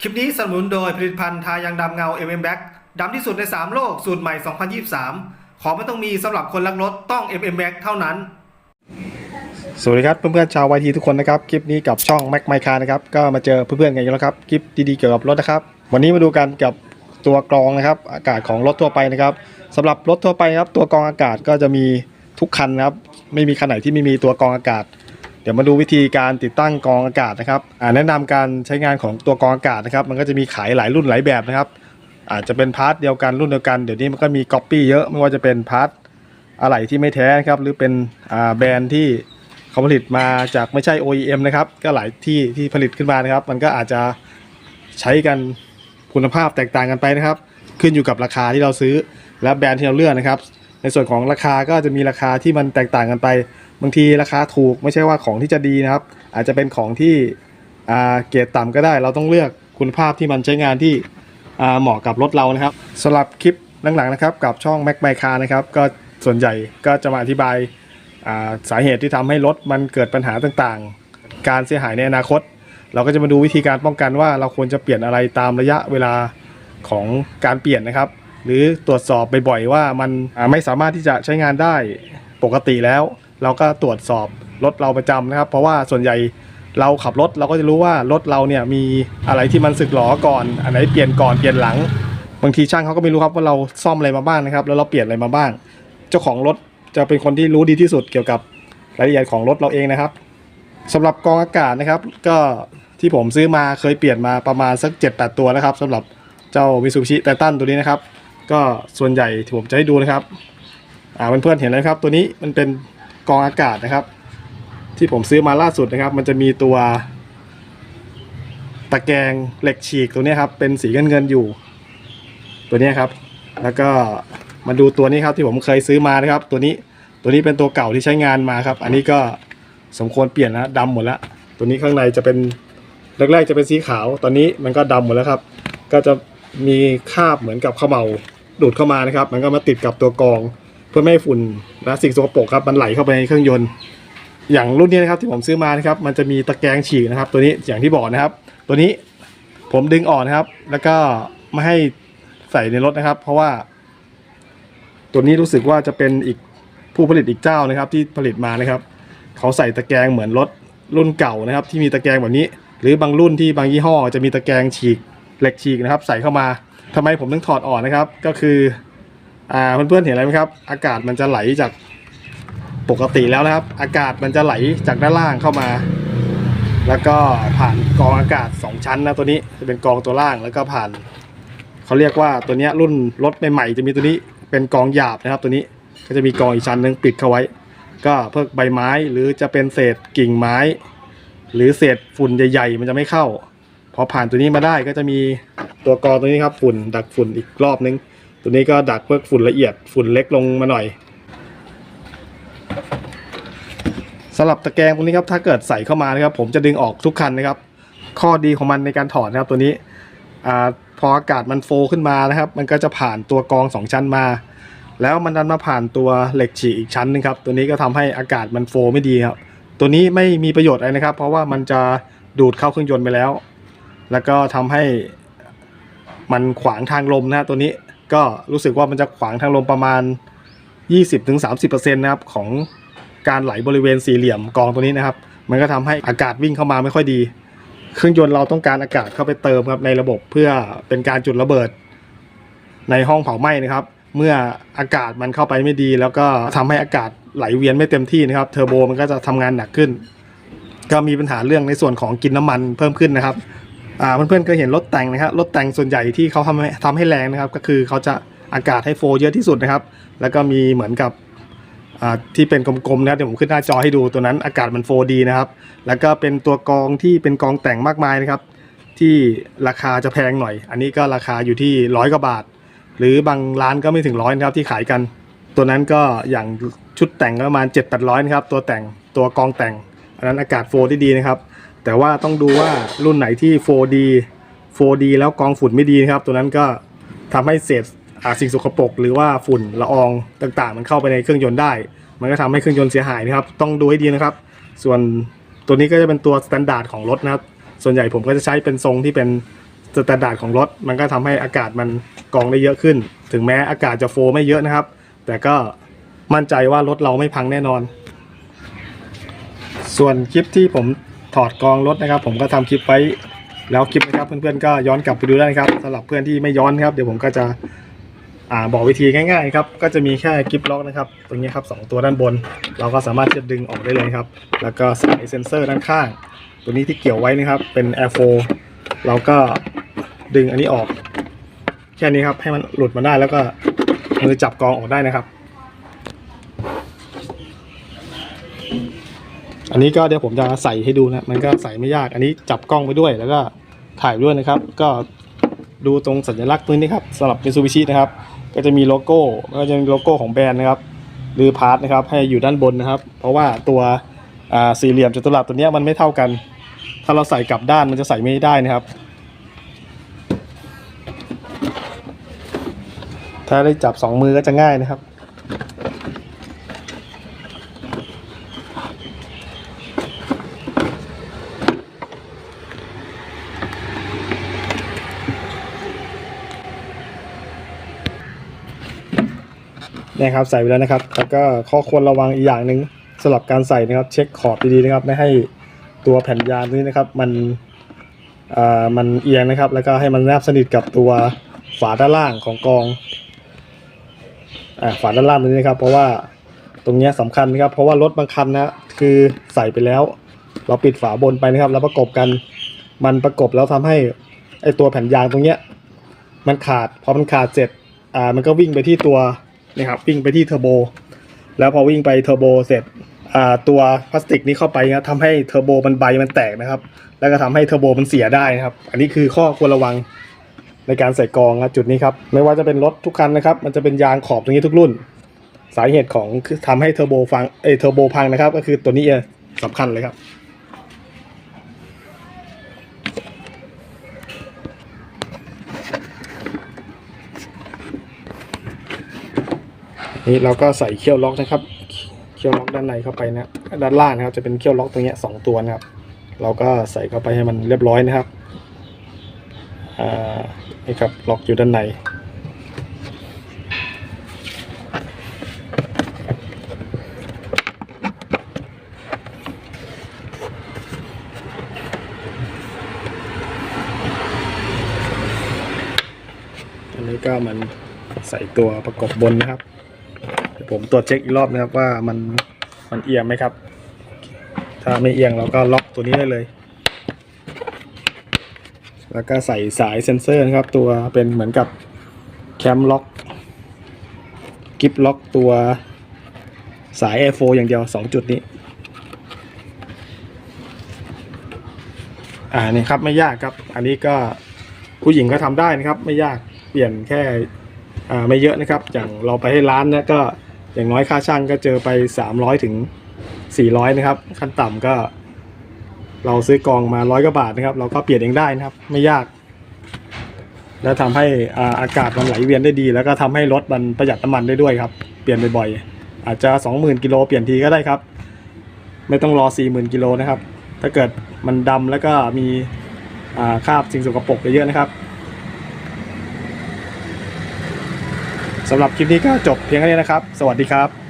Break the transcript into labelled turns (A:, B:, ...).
A: คลิปนี้สนับสนุนโดยผลิตภัณฑ์ทายางดำเงา MM Black ดำที่สุดใน 3 โลก สูตรใหม่ 2023 ของไม่ต้องมีสำหรับคนรักรถต้อง MM Black เท่านั้น
B: สวัสดีครับเพื่อนๆชาววายทีทุกคนนะครับ คลิปนี้กับช่อง Mac m y Car นะครับ ก็มาเจอเพื่อนๆกันอีกแล้วครับ คลิปดีๆเกี่ยวกับรถนะครับ วันนี้มาดูกันกับตัวกรองนะครับ อากาศของรถทั่วไปนะครับสำหรับรถทั่วไปครับตัวกรองอากาศก็จะมีทุกคันนะครับ ไม่มีคันไหนที่ไม่มีตัวกรองอากาศ เดี๋ยวมาดูวิธีการติดตั้งกองอากาศนะครับแนะนำการใช้งานของตัวกองอากาศนะครับ มันก็จะมีขายหลายรุ่นหลายแบบนะครับ อาจจะเป็นพาร์ทเดียวกันรุ่นเดียวกันเดี๋ยวนี้มันก็มีก๊อปปี้เยอะไม่ว่าจะเป็นพาร์ทอะไหล่ที่ไม่แท้นะครับหรือเป็นแบรนด์ที่เขาผลิตมาจากไม่ใช่ OEM นะครับ ก็หลายที่ที่ผลิตขึ้นมานะครับ มันก็อาจจะใช้กันคุณภาพแตกต่างกันไปนะครับ ขึ้นอยู่กับราคาที่เราซื้อและแบรนด์ที่เราเลือกนะครับ ในส่วนของราคาก็จะมีราคาที่มันแตกต่างกันไป บางทีราคาถูกไม่ใช่ว่าของที่จะดีนะครับ อาจจะเป็นของที่เกรดต่ำก็ได้ เราต้องเลือกคุณภาพที่มันใช้งานที่เหมาะกับรถเรานะครับสำหรับคลิปหลังๆนะครับ กับช่อง Mac My Car นะครับก็ส่วนใหญ่ก็จะมาอธิบายาสาเหตุที่ทำให้รถมันเกิดปัญหาต่างๆ การเสียหายในอนาคต เราก็จะมาดูวิธีการป้องกันว่าเราควรจะเปลี่ยนอะไรตามระยะเวลาของการเปลี่ยนนะครับ หรือตรวจสอบบ่อยๆว่ามันไม่สามารถที่จะใช้งานได้ปกติแล้ว เราก็ตรวจสอบรถเราประจำนะครับ เพราะว่าส่วนใหญ่เราขับรถเราก็จะรู้ว่ารถเราเนี่ยมีอะไรที่มันสึกหรอก่อนอันไหนเปลี่ยนก่อนเปลี่ยนหลัง บางทีช่างเขาก็ไม่รู้ครับว่าเราซ่อมอะไรมาบ้างนะครับ แล้วเราเปลี่ยนอะไรมาบ้าง เจ้าของรถจะเป็นคนที่รู้ดีที่สุดเกี่ยวกับรายละเอียดของรถเราเองนะครับสำหรับกองอากาศนะครับ ก็ที่ผมซื้อมาเคยเปลี่ยนมาประมาณสัก 7-8 ตัวนะครับสำหรับเจ้า Mitsubishi Titan ตัวนี้นะครับ ก็ส่วนใหญ่ที่ผมจะให้ดูนะครับอ่าเพื่อนๆเห็นแล้วครับ ตัวนี้มันเป็น กองอากาศนะครับ ที่ผมซื้อมาล่าสุดนะครับ มันจะมีตัว ตะแกรงเหล็กฉีกตัวนี้ครับ เป็นสีเงินเงินอยู่ ตัวนี้ครับ แล้วก็มาดูตัวนี้ครับที่ผมเคยซื้อมานะครับ ตัวนี้ตัวนี้เป็นตัวเก่าที่ใช้งานมาครับ อันนี้ก็สมควรเปลี่ยนแล้วดำหมดแล้วตัวนี้ข้างในจะเป็นแรกๆจะเป็นสีขาว ตอนนี้มันก็ดำหมดแล้วครับ ก็จะมีคาบเหมือนกับข้าวเมาดูดเข้ามานะครับ มันก็มาติดกับตัวกอง เพื่อไม่ให้ฝุ่นและสิ่งสกปรกครับมันไหลเข้าไปในเครื่องยนต์ อย่างรุ่นนี้นะครับที่ผมซื้อมานะครับ มันจะมีตะแกรงฉีกนะครับ ตัวนี้อย่างที่บอกนะครับ ตัวนี้ผมดึงออกนะครับ แล้วก็ไม่ให้ใส่ในรถนะครับ เพราะว่า ตัวนี้รู้สึกว่าจะเป็นอีกผู้ผลิตอีกเจ้านะครับ ที่ผลิตมานะครับ เขาใส่ตะแกรงเหมือนรถรุ่นเก่านะครับ ที่มีตะแกรงแบบนี้ หรือบางรุ่นที่บางยี่ห้อ จะมีตะแกรงฉีกเหล็กฉีกนะครับ ใส่เข้ามาทำไมผมต้องถอดออกนะครับ ก็คือ อ่าเพื่อนๆเห็นอะไรไหมครับ อากาศมันจะไหลจากปกติแล้วนะครับ อากาศมันจะไหลจากด้านล่างเข้ามา แล้วก็ผ่านกองอากาศ 2 ชั้นนะตัวนี้จะเป็นกองตัวล่างแล้วก็ผ่านเขาเรียกว่าตัวนี้รุ่นรถใหม่ๆจะมีตัวนี้เป็นกองหยาบนะครับ ตัวนี้ก็จะมีกองอีกชั้นหนึงปิดเข้าไว้ ก็เพิกใบไม้หรือจะเป็นเศษกิ่งไม้ หรือเศษฝุ่นใหญ่ ๆ มันจะไม่เข้าพอผ่านตัวนี้มาได้ก็จะมีตัวกองตัวนี้ครับฝุ่นดักฝุ่นอีกรอบนึง ตัวนี้ก็ดักเพื่อฝุ่นละเอียดฝุ่นเล็กลงมาหน่อยสำหรับตะแกรงตรงนี้ครับถ้าเกิดใส่เข้ามานะครับ ผมจะดึงออกทุกคันนะครับ ข้อดีของมันในการถอดนะครับตัวนี้อพออากาศมันโฟขึ้นมานะครับ มันก็จะผ่านตัวกองสองชั้นมา แล้วมันดันมาผ่านตัวเหล็กฉีกอีกชั้นหนึงครับตัวนี้ก็ทำให้อากาศมันโฟไม่ดีครับตัวนี้ไม่มีประโยชน์อะไรนะครับ เพราะว่ามันจะดูดเข้าเครื่องยนต์ไปแล้ว แล้วก็ทำให้มันขวางทางลมนะฮะตัวนี้ ก็รู้สึกว่ามันจะขวางทางลมประมาณ 20-30%นะครับของการไหลบริเวณสี่เหลี่ยมกองตัวนี้นะครับ มันก็ทำให้อากาศวิ่งเข้ามาไม่ค่อยดี เครื่องยนต์เราต้องการอากาศเข้าไปเติมครับในระบบเพื่อเป็นการจุดระเบิด ในห้องเผาไหม้นะครับ เมื่ออากาศมันเข้าไปไม่ดี แล้วก็ทำให้อากาศไหลเวียนไม่เต็มที่นะครับเทอร์โบมันก็จะทำงานหนักขึ้น ก็มีปัญหาเรื่องในส่วนของกินน้ำมันเพิ่มขึ้นนะครับ อ่าเพื่อนๆเคยเห็นรถแต่งนะครับรถแต่งส่วนใหญ่ที่เขาทำให้ทำให้แรงนะครับ ก็คือเขาจะอากาศให้โฟเยอะที่สุดนะครับ แล้วก็มีเหมือนกับที่เป็นกลมๆนะครับเดี๋ยวผมขึ้นหน้าจอให้ดูตัวนั้นอากาศมันโฟดีนะครับ แล้วก็เป็นตัวกองที่เป็นกองแต่งมากมายนะครับ ที่ราคาจะแพงหน่อย อันนี้ก็ราคาอยู่ที่ร้อยกว่าบาท หรือบางร้านก็ไม่ถึงร้อยนะครับที่ขายกัน ตัวนั้นก็อย่างชุดแต่งก็ประมาณ7 8 0 0นะครับตัวแต่งตัวกองแต่งอันนั้นอากาศโฟดีดีนะครับ แต่ว่าต้องดูว่ารุ่นไหนที่ 4D 4D แล้วกองฝุ่นไม่ดีนะครับ ตัวนั้นก็ทำให้เศษอาสิ่งสกปรกหรือว่าฝุ่นละอองต่างๆ มันเข้าไปในเครื่องยนต์ได้ มันก็ทำให้เครื่องยนต์เสียหายนะครับ ต้องดูให้ดีนะครับ ส่วนตัวนี้ก็จะเป็นตัวสแตนดาร์ดของรถนะครับ ส่วนใหญ่ผมก็จะใช้เป็นทรงที่เป็นสแตนดาร์ดของรถ มันก็ทำให้อากาศมันกองได้เยอะขึ้น ถึงแม้อากาศจะโฟไม่เยอะนะครับ แต่ก็มั่นใจว่ารถเราไม่พังแน่นอน ส่วนคลิปที่ผม ถอดกองรถนะครับ ผมก็ทำคลิปไว้แล้วคลิปนะครับเพื่อนๆก็ย้อนกลับไปดูได้นะครับสำหรับเพื่อนที่ไม่ย้อนครับ เดี๋ยวผมก็จะอ่าบอกวิธีง่ายๆครับก็จะมีแค่กิฟล็อกนะครับ ตรงนี้ครับสองตัวด้านบน เราก็สามารถจะดึงออกได้เลยครับ แล้วก็สายเซ็นเซอร์ด้านข้าง ตัวนี้ที่เกี่ยวไว้นะครับเป็น Air 4เราก็ดึงอันนี้ออก แค่นี้ครับให้มันหลุดมาได้แล้วก็มือจับกองออกได้นะครับ อันนี้ก็เดี๋ยวผมจะใส่ให้ดูนะ มันก็ใส่ไม่ยาก อันนี้จับกล้องไปด้วย แล้วก็ถ่ายด้วยนะครับ ก็ดูตรงสัญลักษณ์ตรงนี้ครับสำหรับ Mitsubishi นะครับ ก็จะมีโลโก้ ก็จะมีโลโก้ของแบรนด์นะครับ หรือพาร์ทนะครับ ให้อยู่ด้านบนนะครับ เพราะว่าตัวสี่เหลี่ยมจัตุรัสตัวนี้มันไม่เท่ากัน ถ้าเราใส่กลับด้านมันจะใส่ไม่ได้นะครับ ถ้าได้จับสองมือก็จะง่ายนะครับ นี่ครับใส่ไปแล้วนะครับ แล้วก็ข้อควรระวังอีกอย่างหนึ่งสำหรับการใส่นะครับ เช็คขอบดีๆนะครับ ไม่ให้ตัวแผ่นยางนี้นะครับ มันอ่ามันเอียงนะครับ แล้วก็ให้มันแนบสนิทกับตัวฝาด้านล่างของกองอ่าฝาด้านล่างตรงนี้นะครับ เพราะว่าตรงเนี้ยสำคัญนะครับ เพราะว่ารถบางคันนะคือใส่ไปแล้ว เราปิดฝาบนไปนะครับ แล้วประกบกันมันประกบแล้วทำให้ไอตัวแผ่นยางตรงเนี้ยมันขาดพอมันขาดเสร็จอ่ามันก็วิ่งไปที่ตัว นี่ครับวิ่งไปที่เทอร์โบแล้วพอวิ่งไปเทอร์โบเสร็จตัวพลาสติกนี้เข้าไปนะทำให้เทอร์โบมันใบมันแตกนะครับ แล้วก็ทำให้เทอร์โบมันเสียได้นะครับ อันนี้คือข้อควรระวังในการใส่กองนะจุดนี้ครับ ไม่ว่าจะเป็นรถทุกคันนะครับ มันจะเป็นยางขอบตรงนี้ทุกรุ่น สาเหตุของคือทำให้เทอร์โบฟังเอเทอร์โบพังนะครับ ก็คือตัวนี้เองสำคัญเลยครับ นี่เราก็ใส่เขี้ยวล็อกนะครับ เขี้ยวล็อกด้านในเข้าไปนะ ด้านล่างนะครับ จะเป็นเขี้ยวล็อกตรงนี้สองตัวนะครับ เราก็ใส่เข้าไปให้มันเรียบร้อยนะครับนี่ครับล็อกอยู่ด้านในอันนี้ก็มันใส่ตัวประกบบนนะครับ ดี๋ยวผมตรวจเช็คอีกรอบนะครับว่ามันมันเอียงไหมครับ ถ้าไม่เอียงเราก็ล็อกตัวนี้ได้เลย แล้วก็ใส่สายเซ็นเซอร์นะครับ ตัวเป็นเหมือนกับแคมล็อกกิฟล็อกตัวสาย Air 4อย่างเดียว 2 จุดนี้ อ่านี่ครับไม่ยากครับ อันนี้ก็ผู้หญิงก็ทำได้นะครับ ไม่ยากเปลี่ยนแค่อ่าไม่เยอะนะครับ อย่างเราไปให้ร้านเนี่ยก็ อย่างน้อยค่าช่างก็เจอไป 300ถึง400นะครับ ขั้นต่ำก็ เราซื้อกองมาร้อยกว่าบาทนะครับ เราก็เปลี่ยนเองได้นะครับ ไม่ยาก แล้วทำให้อากาศมันไหลเวียนได้ดี แล้วก็ทำให้รถมันประหยัดน้ำมันได้ด้วยครับ เปลี่ยนบ่อยๆอาจจะ 20,000กิโลเปลี่ยนทีก็ได้ครับ ไม่ต้องรอ 40,000กิโลนะครับ ถ้าเกิดมันดำแล้วก็มีคราบสิ่งสกปรกเยอะๆนะครับ สำหรับคลิปนี้ก็จบเพียงแค่นี้นะครับ สวัสดีครับ